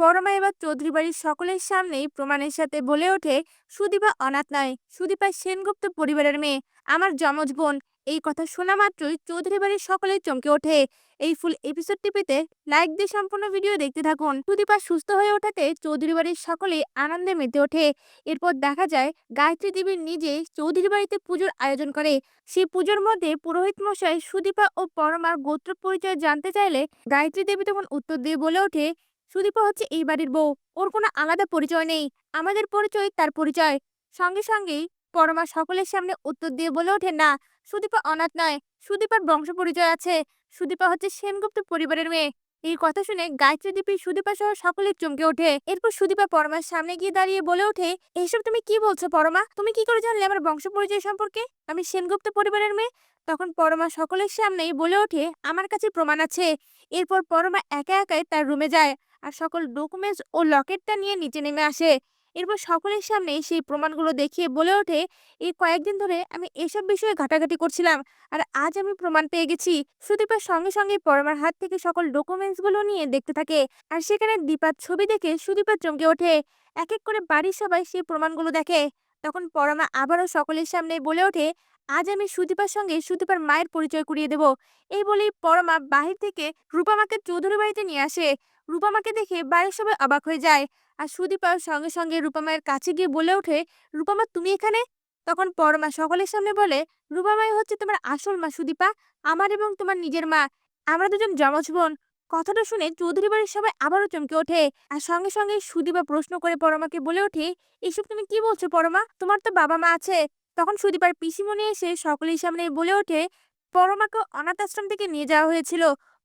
পরমা এবার চৌধুরী বাড়ির সকলের সামনেই প্রমাণের সাথে বলে ওঠে, সুদীপা অনাথ নয়, সুদীপা সেনগুপ্ত পরিবারের মেয়ে, আমার যমজ বোন। এই কথা শোনা মাত্রই চৌধুরী বাড়ির সকলে চমকে ওঠে। এই ফুল এপিসোডটি পেতে লাইক দিয়ে সম্পূর্ণ ভিডিও দেখতে থাকুন। সুদীপা সুস্থ হয়ে ওঠাতে চৌধুরী বাড়ির সকলেই আনন্দে মেতে ওঠে। এরপর দেখা যায়, গায়ত্রী দেবী নিজে চৌধুরী বাড়িতে পুজোর আয়োজন করে। সেই পুজোর মধ্যে পুরোহিত মশাই সুদীপা ও পরমার গোত্র পরিচয় জানতে চাইলে গায়ত্রী দেবী তখন উত্তর দিয়ে বলে ওঠে সুদীপা হচ্ছে এই বাড়ির বউ। ওর কোনো আলাদা পরিচয় নেই। আমাদের পরিচয় তার পরিচয়। সঙ্গে সঙ্গেই পরমা সকলের সামনে উত্তর দিয়ে বলে ওঠে না, সুদীপা অনাথ নয়। সুদীপার বংশ পরিচয় আছে। সুদীপা হচ্ছে সেনগুপ্ত পরিবারের মেয়ে। এই কথা শুনে গায়ত্রী দেবী সুদীপা সহ সকলের চমকে ওঠে। এরপর সুদীপা পরমার সামনে গিয়ে দাঁড়িয়ে বলে ওঠে, এইসব তুমি কি বলছো পরমা? তুমি কি করে জানলে আমার বংশ পরিচয় সম্পর্কে? আমি সেনগুপ্ত পরিবারের মেয়ে। তখন পরমা সকলের সামনেই বলে ওঠে, আমার কাছে প্রমাণ আছে। এরপর পরমা একা একাই তার রুমে যায় আর সকল ডকুমেন্টস ও লকেটটা নিয়ে নিচে নেমে আসে। এরপর সকলের সামনে সেই প্রমাণগুলো দেখিয়ে বলে ওঠে এই কয়েকদিন ধরে আমি এসব বিষয়ে ঘাটাঘাটি করছিলাম আর আজ আমি প্রমাণ পেয়ে গেছি। সুদীপার সঙ্গে সঙ্গে পরমার হাত থেকে সকল ডকুমেন্টসগুলো নিয়ে দেখতে থাকে আর সেখানে দীপার ছবি দেখে সুদীপা চমকে ওঠে। এক এক করে বাড়ির সবাই সেই প্রমাণগুলো দেখে। তখন পরমা আবারও সকলের সামনে বলে ওঠে, আজ আমি সুদীপার সঙ্গে সুদীপার মায়ের পরিচয় করিয়ে দেব। এই বলেই পরমা বাহির থেকে রূপামাকে চৌধুরী বাড়িতে নিয়ে আসে। রূপামাকে দেখে বাড়ির সবাই অবাক হয়ে যায়। আর সুদীপার সঙ্গে সঙ্গে রূপামায়ের কাছে গিয়ে বলে ওঠে, রূপামা, তুমি এখানে? তখন পরমা সকলের সামনে বলে রূপামাই হচ্ছে তোমার আসল মা সুদীপা, আমার এবং তোমার নিজের মা। আমরা দুজন যমজ বোন। কথাটা শুনে চৌধুরী বাড়ির সবাই আবারও চমকে ওঠে। আর সঙ্গে সঙ্গে সুদীপা প্রশ্ন করে পরমাকে বলে ওঠে, এসব তুমি কি বলছো পরমা? তোমার তো বাবা মা আছে। তখন সুদীপার পিসিমণি এসে সকলের সামনে বলে ওঠে, পরমাকে অনাথ আশ্রম থেকে নিয়ে যাওয়া হয়েছিল।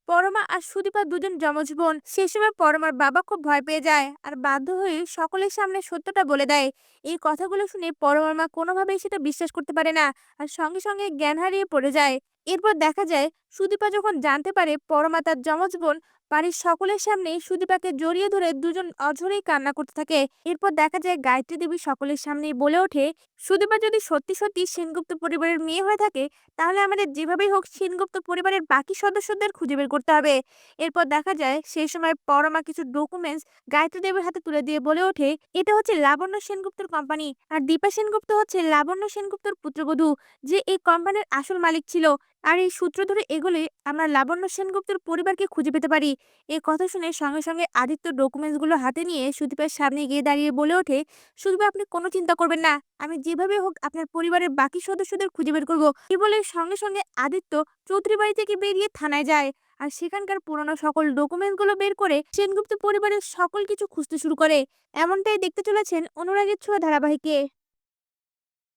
পরমা আর সুদীপা দুজন যমজ বোন, সে সময় পরমার বাবা খুব ভয় পেয়ে যায় আর বাধ্য হয়ে সকলের সামনে সত্যটা বলে দেয়। এই কথাগুলো শুনে পরমার মা কোনোভাবেই সেটা বিশ্বাস করতে পারে না আর সঙ্গে সঙ্গে জ্ঞান হারিয়ে পড়ে যায়। এরপর দেখা যায় সুদীপা যখন জানতে পারে পরমা তার যমজ বোন বাড়ির সকলের সামনে সুদীপাকে জড়িয়ে ধরে দুজন অঝরেই কান্না করতে থাকে। এরপর দেখা যায়, গায়ত্রী দেবী সকলের সামনেই বলে ওঠে, সুদীপা যদি সত্যি সত্যি সেনগুপ্ত পরিবারের মেয়ে হয়ে থাকে, তাহলে আমাদের যেভাবেই হোক সেনগুপ্ত পরিবারের বাকি সদস্যদের খুঁজে বের করতে হবে। এরপর দেখা যায়, সেই সময় পরমা কিছু ডকুমেন্টস গায়ত্রী দেবীর হাতে তুলে দিয়ে বলে ওঠে, এটা হচ্ছে লাবণ্য সেনগুপ্তর কোম্পানি আর দীপা সেনগুপ্ত হচ্ছে লাবণ্য সেনগুপ্তর পুত্রবধূ, যে এই কোম্পানির আসল মালিক ছিল। আর এই সূত্র ধরে এগোলে আমরা লাবণ্য সেনগুপ্তর পরিবারকে খুঁজে পেতে পারি। এই কথা শুনে সঙ্গে সঙ্গে আদিত্য ডকুমেন্টসগুলো হাতে নিয়ে সুদীপের সামনে গিয়ে দাঁড়িয়ে বলে ওঠে, সুদীপ, আপনি কোনো চিন্তা করবেন না। আমি যেভাবে হোক আপনার পরিবারের বাকি সদস্যদের খুঁজে বের করব। এই বলে সঙ্গে সঙ্গে আদিত্য চৌধুরী বাড়ি থেকে বেরিয়ে থানায় যায়। আর সেখানকার পুরনো সকল ডকুমেন্টসগুলো বের করে সেনগুপ্ত পরিবারের সকল কিছু খুঁজতে শুরু করে। এমনটাই দেখতে চলেছেন অনুরাগের ছোঁয়া ধারাবাহিকে।